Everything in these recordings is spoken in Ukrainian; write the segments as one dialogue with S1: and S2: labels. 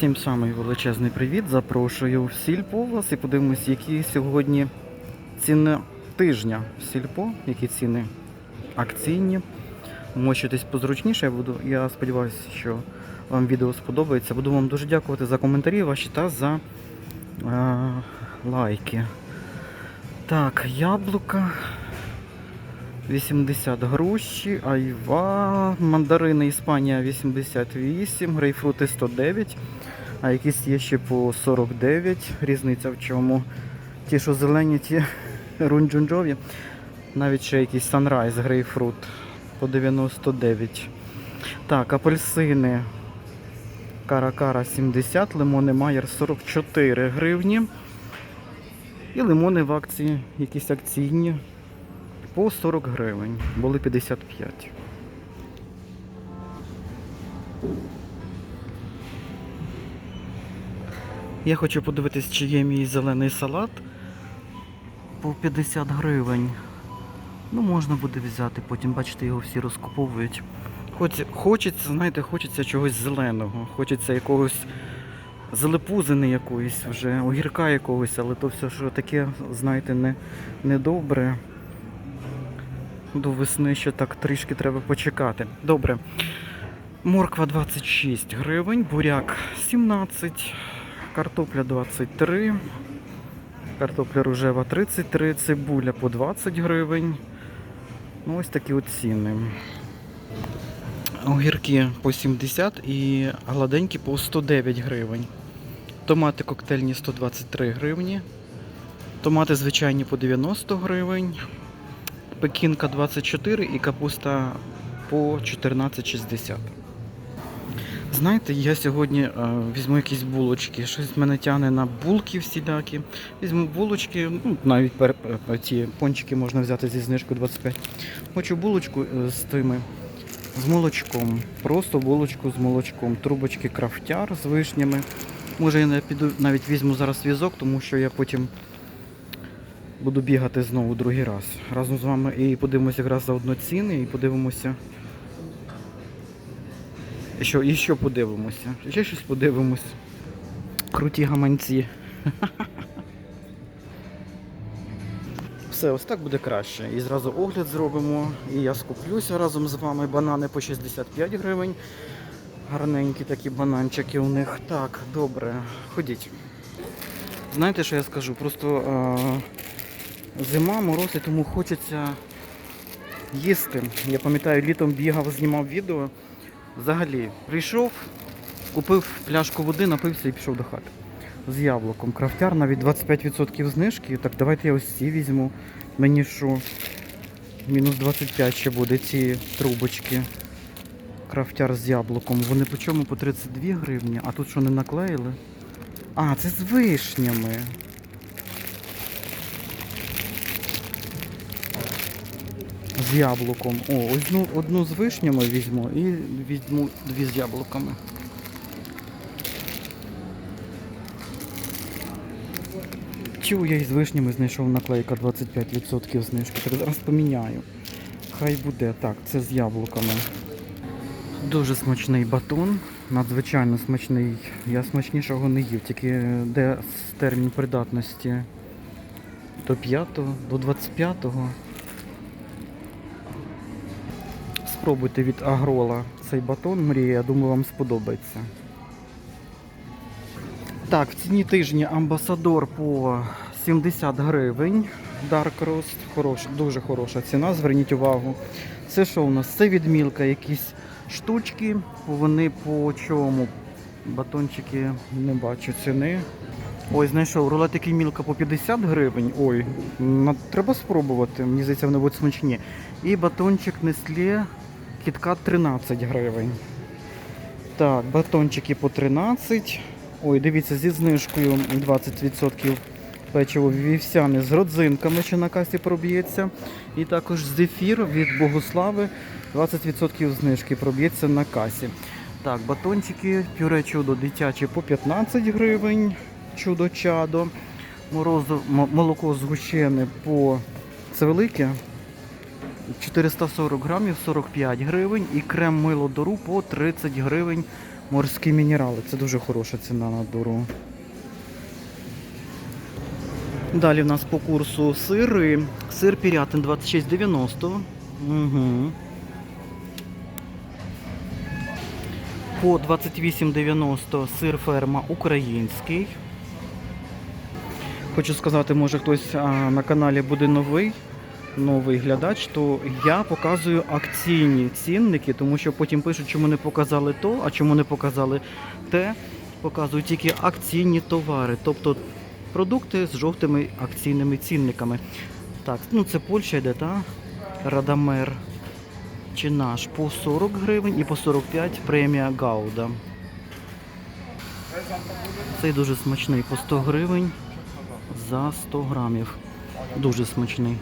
S1: Всім самий величезний привіт. Запрошую в сільпо вас і подивимось, які сьогодні ціни тижня в сільпо, які ціни акційні. Мочитесь позручніше. Я буду. Я сподіваюся, що вам відео сподобається. Буду вам дуже дякувати за коментарі ваші та за е, лайки. Так, яблука 80 груші, айва, мандарини Іспанія 88, грейпфрути 109, а якісь є ще по 49. Різниця в чому? Ті, що зелені, ті рунджунджові. Навіть ще якийсь санрайз грейпфрут по 99. Так, апельсини. Каракара 70, лимони Майер 44 гривні. І лимони в акції, якісь акційні по 40 гривень. Були 55. Я хочу подивитись, чи є мій зелений салат по 50 гривень. Ну, можна буде взяти, потім, бачите, його всі розкуповують. Хоч, хочеться, знаєте, хочеться чогось зеленого, хочеться якогось залепузини якоїсь вже, огірка якогось, але то все, що таке, знаєте, не, недобре. До весни ще так трішки треба почекати. Добре. Морква 26 гривень, буряк 17, картопля 23, картопля рожева 33, цибуля по 20 гривень. Ну, ось такі от ціни. Огірки по 70 і гладенькі по 109 гривень. Томати коктейльні 123 гривні. Томати звичайні по 90 гривень. Пекінка 24 і капуста по 14,60. Знаєте, я сьогодні е, візьму якісь булочки. Щось мене тягне на булки всілякі. Візьму булочки, ну, навіть пер, е, ці пончики можна взяти зі знижкою 25. Хочу булочку е, з тими, з молочком. Просто булочку з молочком. Трубочки крафтяр з вишнями. Може я не піду, навіть візьму зараз візок, тому що я потім буду бігати знову другий раз. Разом з вами і подивимося якраз заодно ціни, і подивимося. Що, і що подивимося? Ще щось подивимось. Круті гаманці. Все, ось так буде краще. І зразу огляд зробимо. І я скуплюся разом з вами. Банани по 65 гривень. Гарненькі такі бананчики у них. Так, добре, ходіть. Знаєте, що я скажу? Просто е, зима, мороз, і тому хочеться їсти. Я пам'ятаю, літом бігав, знімав відео. Взагалі, прийшов, купив пляшку води, напився і пішов до хати. З яблуком. Крафтяр навіть 25% знижки. Так давайте я ось ці візьму. Мені що? Мінус 25 ще буде ці трубочки. Крафтяр з яблуком. Вони по чому? По 32 гривні, а тут що не наклеїли? А, це з вишнями. З яблуком. О, одну, одну з вишнями візьму і візьму дві з яблуками. Чу, я із вишнями знайшов наклейка 25% знижки. Так зараз поміняю. Хай буде. Так, це з яблуками. Дуже смачний батон, надзвичайно смачний. Я смачнішого не їв, тільки де термін придатності до 5, до 25-го. Спробуйте від Агрола цей батон, мрія, я думаю, вам сподобається. Так, в ціні тижні амбасадор по 70 гривень. Dark Roast, хорош, дуже хороша ціна, зверніть увагу. Це що у нас? Це відмілка, якісь штучки. Вони по чому? Батончики не бачу ціни. Ой, знайшов рулетики мілка по 50 гривень. Ой, треба спробувати. Мені здається, вони будуть смачні. І батончик Nestlé Кіткат 13 гривень. Так, батончики по 13. Ой, дивіться, зі знижкою 20% печиво вівсяне з родзинками, що на касі проб'ється. І також зефір від Богослави 20% знижки проб'ється на касі. Так, батончики, пюре чудо дитяче по 15 гривень. Чудо чадо. Морозо, молоко згущене по це велике. 440 грамів 45 гривень і крем мило до рук по 30 гривень Морські мінерали. Це дуже хороша ціна на дуру. Далі в нас по курсу сири. Сир Пірятин 26,90. Угу. По 28,90 сир ферма український. Хочу сказати, може хтось а, на каналі буде новий, новий глядач, то я показую акційні цінники, тому що потім пишуть, чому не показали то, а чому не показали те. Показую тільки акційні товари, тобто продукти з жовтими акційними цінниками. Так, ну це Польща йде, та? Радамер чи наш по 40 гривень і по 45 премія Гауда. Цей дуже смачний по 100 гривень за 100 грамів. Дуже смачний.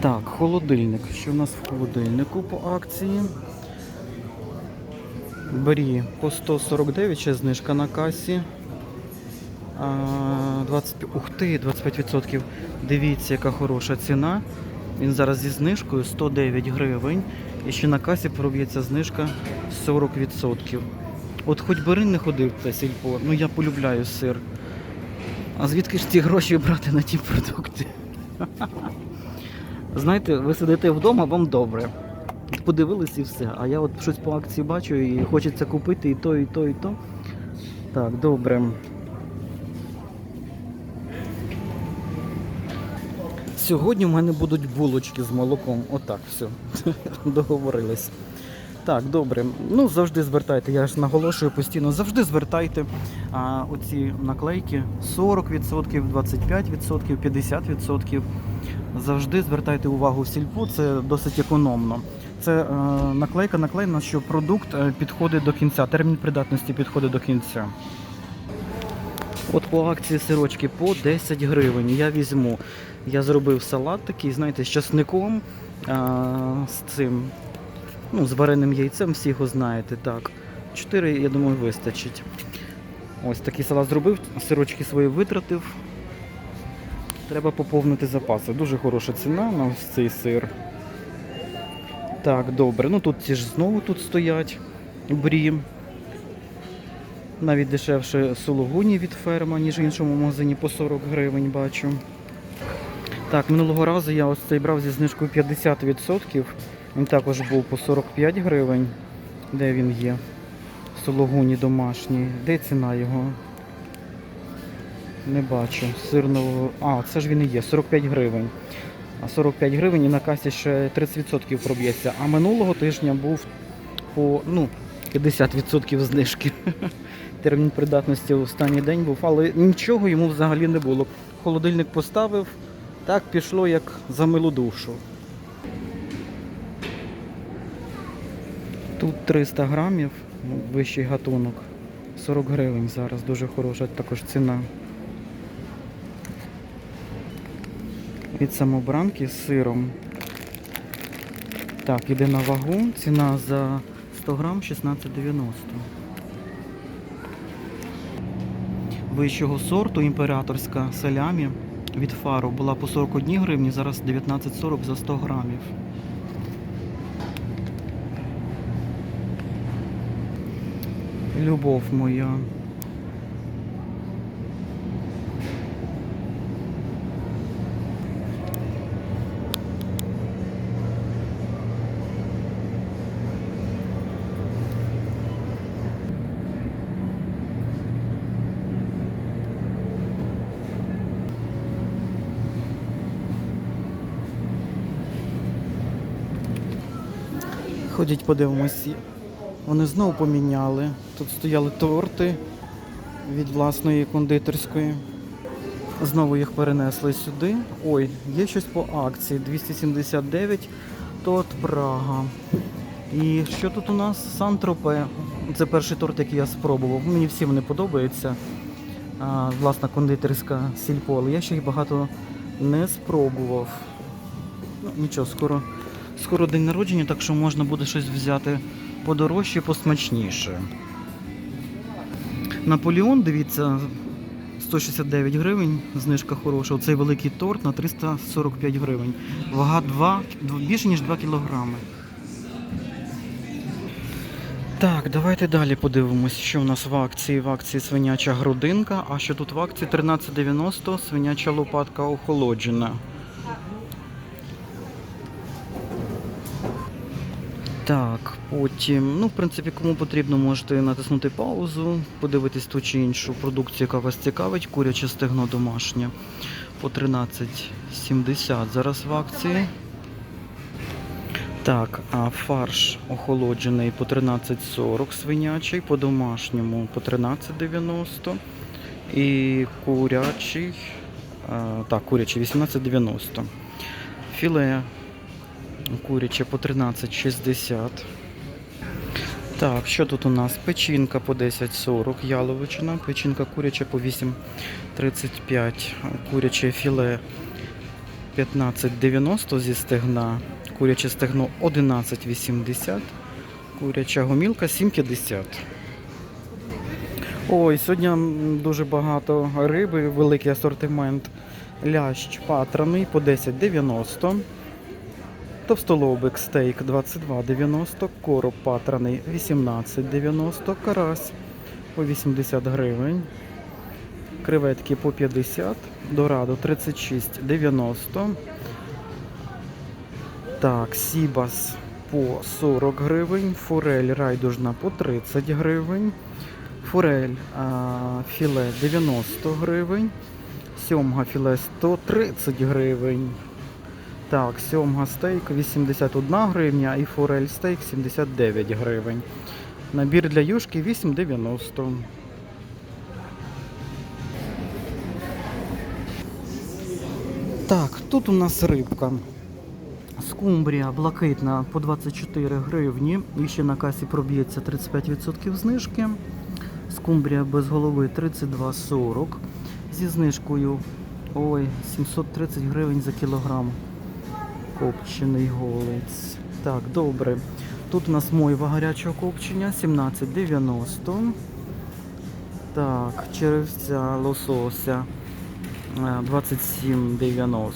S1: Так, холодильник. Що в нас в холодильнику по акції? Брі по 149, ще знижка на касі. 20, ух ти, 25%. Дивіться, яка хороша ціна. Він зараз зі знижкою 109 гривень. І ще на касі проб'ється знижка 40%. От хоч би Рин не ходив те сільпо, ну я полюбляю сир. А звідки ж ці гроші брати на ті продукти? Знаєте, ви сидите вдома, вам добре. Подивились і все. А я от щось по акції бачу і хочеться купити і то, і то, і то. Так, добре. Сьогодні в мене будуть булочки з молоком. Отак, все. Договорились. Так, добре. Ну, завжди звертайте, я ж наголошую постійно, завжди звертайте а, оці наклейки 40%, 25%, 50%. Завжди звертайте увагу в сільпу, це досить економно. Це е, наклейка наклеєна, що продукт е, підходить до кінця, термін придатності підходить до кінця. От по акції сирочки по 10 гривень. Я візьму. Я зробив салат такий, знаєте, з часником, а, з цим, ну, з вареним яйцем, всі його знаєте. Так. 4, я думаю, вистачить. Ось такий салат зробив, сирочки свої витратив. Треба поповнити запаси. Дуже хороша ціна на ось цей сир. Так, добре. Ну тут ці ж знову тут стоять брі. Навіть дешевше сулугуні від ферма, ніж в іншому магазині по 40 гривень бачу. Так, минулого разу я ось цей брав зі знижкою 50%. Він також був по 45 гривень. Де він є? Сулугуні домашній. Де ціна його? Не бачу. Сирного. А, це ж він і є, 45 гривень. А 45 гривень і на касі ще 30% проб'ється. А минулого тижня був по ну, 50% знижки. Термін придатності в останній день був, але нічого йому взагалі не було. Холодильник поставив, так пішло як за милу душу. Тут 300 грамів, ну, вищий гатунок. 40 гривень зараз, дуже хороша також ціна. Від самобранки з сиром. Так, іде на вагу. Ціна за 100 грам 16,90. Вищого сорту імператорська салямі від фару була по 41 гривні, зараз 19,40 за 100 грамів. Любов моя. Ходіть, подивимось. Вони знову поміняли. Тут стояли торти від власної кондитерської. Знову їх перенесли сюди. Ой, є щось по акції. 279 торт Прага. І що тут у нас? Сан-Тропе. Це перший торт, який я спробував. Мені всі вони подобаються. А, власна кондитерська сільпо, але я ще їх багато не спробував. Ну, нічого, скоро, скоро день народження, так що можна буде щось взяти подорожче, посмачніше. Наполеон, дивіться, 169 гривень, знижка хороша. Оцей великий торт на 345 гривень. Вага 2, більше ніж 2 кілограми. Так, давайте далі подивимось, що в нас в акції. В акції свиняча грудинка, а що тут в акції 13,90 свиняча лопатка охолоджена. Так, потім, ну, в принципі, кому потрібно, можете натиснути паузу, подивитись ту чи іншу продукцію, яка вас цікавить. Куряче стегно домашнє по 13,70 зараз в акції. Так, а фарш охолоджений по 13,40 свинячий, по домашньому по 13,90 і курячий, а, так, курячий 18,90. Філе куряче по 13,60. Так, що тут у нас? Печінка по 10,40, яловичина, печінка куряча по 8,35, куряче філе 15,90 зі стегна, куряче стегно 11,80, куряча гомілка 7,50. Ой, сьогодні дуже багато риби, великий асортимент. Лящ патраний по 10,90. Товстолобик стейк 22,90, короб патраний 18,90, карась по 80 гривень, креветки по 50, дорадо 36,90. Так, сібас по 40 гривень, форель райдужна по 30 гривень, форель а, філе 90 гривень, сьомга філе 130 гривень. Так, сьомга стейк 81 гривня і форель стейк 79 гривень. Набір для юшки 8,90. Так, тут у нас рибка. Скумбрія блакитна по 24 гривні. І ще на касі проб'ється 35% знижки. Скумбрія без голови 32,40. Зі знижкою ой, 730 гривень за кілограм. Копчений голець. Так, добре. Тут у нас мойва гарячого копчення 17,90. Так, черевця лосося е, 27,90.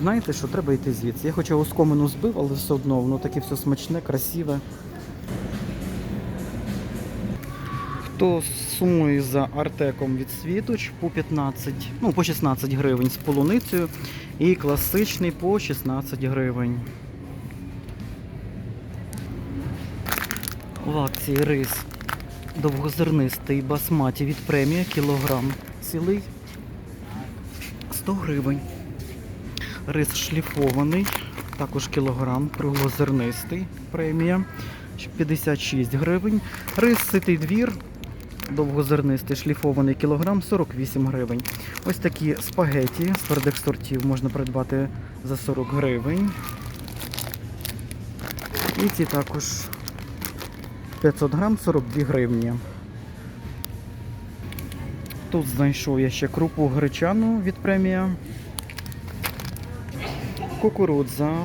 S1: Знаєте, що треба йти звідси. Я хоча оскомину збив, але все одно воно таке все смачне, красиве. Хто сумує за артеком від світоч по 15, ну по 16 гривень з полуницею і класичний по 16 гривень. В акції рис довгозернистий басматі від премія кілограм цілий 100 гривень. Рис шліфований, також кілограм, круглозернистий премія 56 гривень. Рис ситий двір довгозернистий шліфований кілограм 48 гривень. Ось такі спагеті з твердих сортів можна придбати за 40 гривень. І ці також 500 грам 42 гривні. Тут знайшов я ще крупу гречану від премія. Кукурудза.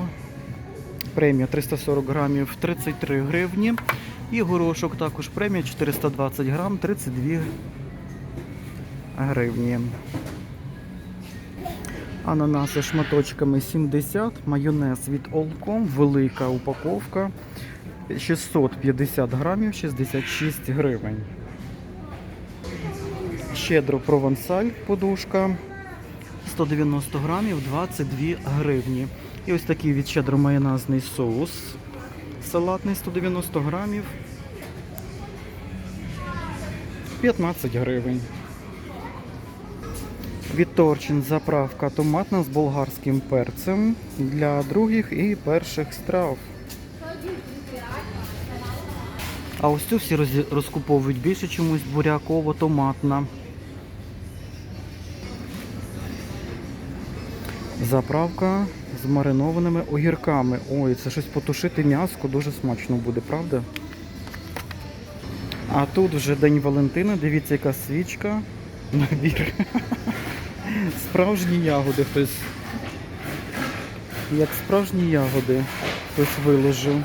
S1: Премія 340 грамів 33 гривні. І горошок також премія 420 грам 32 гривні. Ананаси шматочками 70, майонез від Олком, велика упаковка 650 грамів 66 гривень. Щедро провансаль подушка 190 грамів 22 гривні. І ось такий від щедро майонезний соус салатний 190 грамів 15 гривень. Від заправка томатна з болгарським перцем для других і перших страв. А ось цю всі розкуповують більше чомусь буряково-томатна. Заправка з маринованими огірками. Ой, це щось потушити м'яско дуже смачно буде, правда? А тут вже День Валентина, дивіться, яка свічка. Набір. Справжні ягоди хтось. Як справжні ягоди хтось виложив.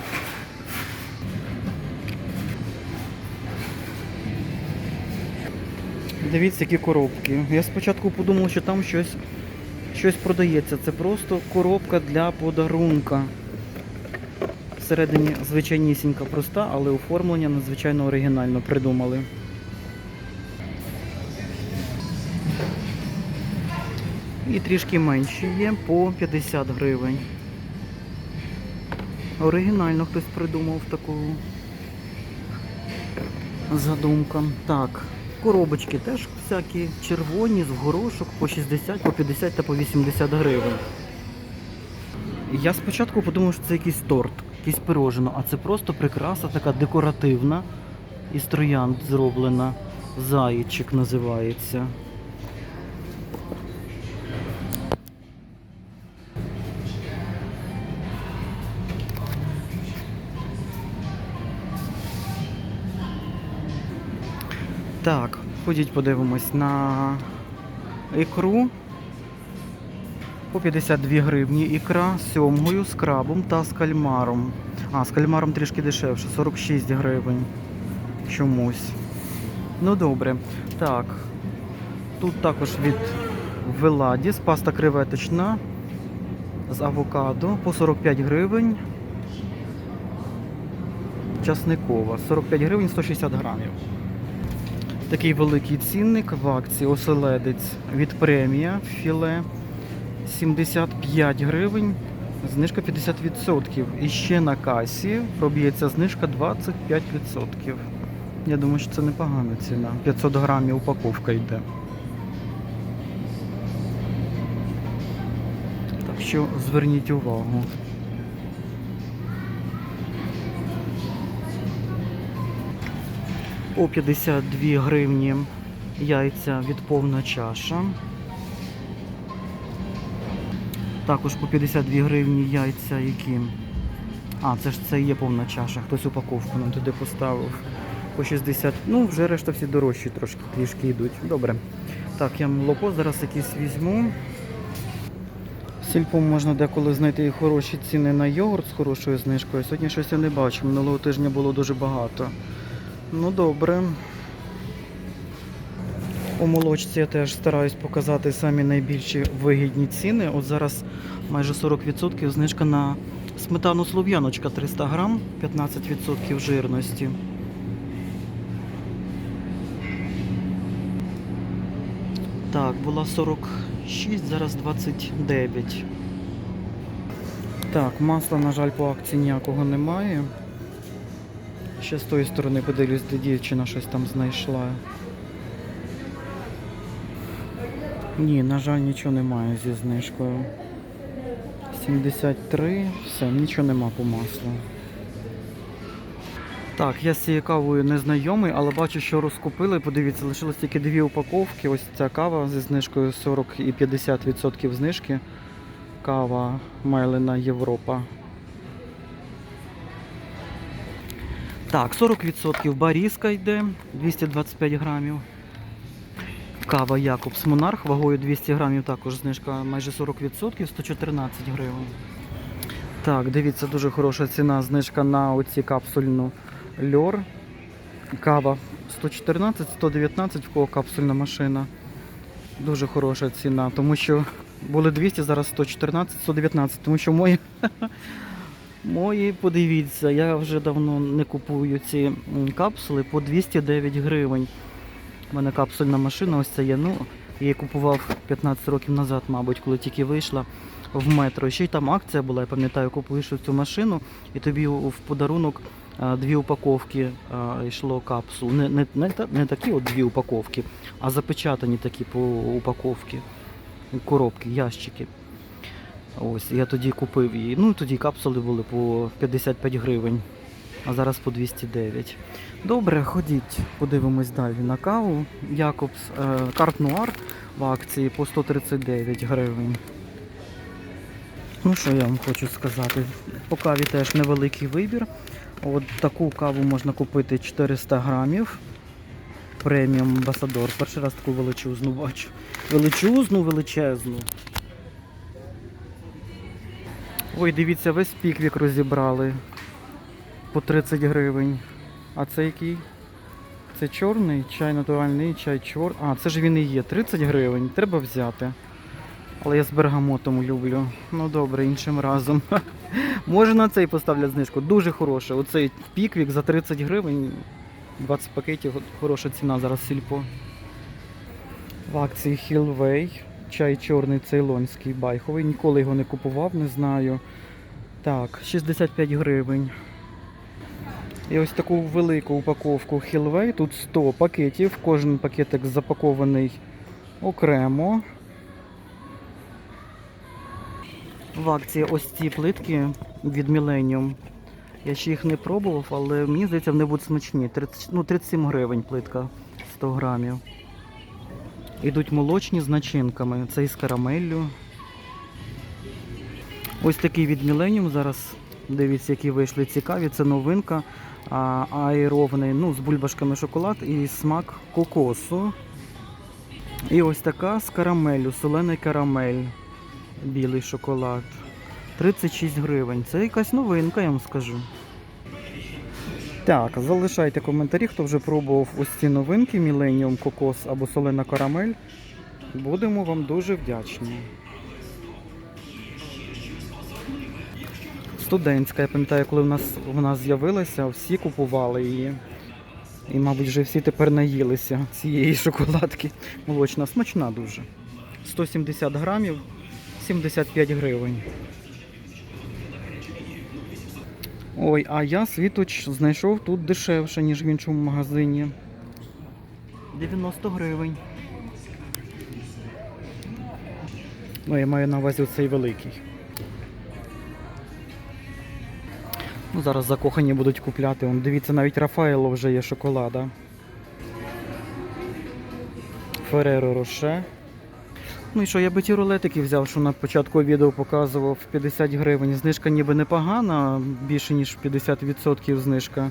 S1: Дивіться, які коробки. Я спочатку подумав, що там щось, щось продається. Це просто коробка для подарунка. Всередині звичайнісінька проста, але оформлення надзвичайно оригінально придумали. І трішки менші є по 50 гривень. Оригінально хтось придумав таку задумка. Так, коробочки теж всякі червоні, з горошок по 60, по 50 та по 80 гривень. Я спочатку подумав, що це якийсь торт, якийсь пирожено, а це просто прикраса така декоративна. Із троянд зроблена. Заєчик називається. Так, ходіть подивимось на ікру. По 52 гривні ікра з сьомгою, з крабом та з кальмаром. А, з кальмаром трішки дешевше, 46 гривень. Чомусь. Ну добре. Так. Тут також від Веладіс, паста креветочна з авокадо по 45 гривень. Часникова. 45 гривень 160 грамів. Такий великий цінник в акції оселедець від премія філе 75 гривень, знижка 50%. І ще на касі проб'ється знижка 25%. Я думаю, що це непогана ціна. 500 грамів упаковка йде. Так що зверніть увагу. По 52 гривні яйця від повна чаша. Також по 52 гривні яйця, які. А, це ж це є повна чаша. Хтось упаковку нам туди поставив. По 60. Ну, вже решта всі дорожчі трошки трішки йдуть. Добре. Так, я молоко зараз якісь візьму. Сільпом можна деколи знайти і хороші ціни на йогурт з хорошою знижкою. Сьогодні щось я не бачу. Минулого тижня було дуже багато. Ну добре. У молочці я теж стараюсь показати самі найбільші вигідні ціни. От зараз майже 40% знижка на сметану слов'яночка 300 грам, 15% жирності. Так, була 46, зараз 29. Так, масла, на жаль, по акції ніякого немає. Ще з тої сторони подивлюсь, де дівчина щось там знайшла. Ні, на жаль, нічого немає зі знижкою. 73, все, нічого нема по маслу. Так, я з цією кавою не знайомий, але бачу, що розкупили. Подивіться, лишилось тільки дві упаковки. Ось ця кава зі знижкою 40 і 50% знижки. Кава Майлена Європа. Так, 40% барізка йде, 225 грамів. Кава Якобс Монарх вагою 200 грамів, також знижка майже 40%, 114 гривень. Так, дивіться, дуже хороша ціна, знижка на оці капсульну льор. Кава 114, 119, в кого капсульна машина. Дуже хороша ціна, тому що були 200, зараз 114, 119, тому що мої Мої, подивіться, я вже давно не купую ці капсули по 209 гривень. У мене капсульна машина, ось це є. Ну, я її купував 15 років назад, мабуть, коли тільки вийшла в метро. Ще й там акція була, я пам'ятаю, купуєш цю машину, і тобі в подарунок дві упаковки йшло капсул. Не, не, не, не такі от дві упаковки, а запечатані такі по упаковки, коробки, ящики. Ось, я тоді купив її. Ну, тоді капсули були по 55 гривень, а зараз по 209. Добре, ходіть, подивимось далі на каву. Якобс е, Карт Нуар в акції по 139 гривень. Ну, що я вам хочу сказати? По каві теж невеликий вибір. От таку каву можна купити 400 грамів. Преміум Амбасадор. Перший раз таку величезну бачу. Величезну, величезну. Ой, дивіться, весь піквік розібрали по 30 гривень. А це який? Це чорний, чай натуральний, чай чор. А, це ж він і є. 30 гривень. Треба взяти. Але я з бергамотом люблю. Ну добре, іншим разом. Може на цей поставлять знижку. Дуже хороше. Оцей піквік за 30 гривень. 20 пакетів, хороша ціна зараз сільпо. В акції Хілвей. Чай чорний цейлонський байховий. Ніколи його не купував, не знаю. Так, 65 гривень. І ось таку велику упаковку Хілвей. Тут 100 пакетів. Кожен пакетик запакований окремо. В акції ось ці плитки від Millennium. Я ще їх не пробував, але мені здається, вони будуть смачні. 30, ну, 37 гривень плитка 100 грамів. Ідуть молочні з начинками. Це із карамеллю. Ось такий від Millennium зараз. Дивіться, які вийшли цікаві. Це новинка. А, аерований, ну, з бульбашками шоколад і смак кокосу. І ось така з карамеллю, солений карамель. Білий шоколад. 36 гривень. Це якась новинка, я вам скажу. Так, залишайте коментарі, хто вже пробував ось ці новинки Millennium Кокос або солена карамель. Будемо вам дуже вдячні. Студентська, я пам'ятаю, коли в нас вона з'явилася, всі купували її. І, мабуть, вже всі тепер наїлися цієї шоколадки. Молочна, смачна дуже. 170 грамів, 75 гривень. Ой, а я світоч знайшов тут дешевше, ніж в іншому магазині. 90 гривень. Ну, я маю на увазі цей великий. Ну, зараз закохані будуть купляти. Вон, дивіться, навіть Рафаело вже є шоколада. Фереро Роше. Ну і що, я би ті рулетики взяв, що на початку відео показував 50 гривень. Знижка ніби непогана, більше ніж 50% знижка.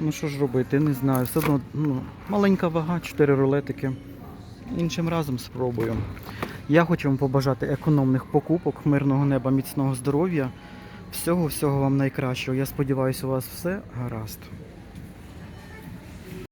S1: Ну що ж робити, не знаю. Все одно ну, маленька вага, 4 рулетики. Іншим разом спробую. Я хочу вам побажати економних покупок, мирного неба, міцного здоров'я. Всього-всього вам найкращого. Я сподіваюся, у вас все гаразд.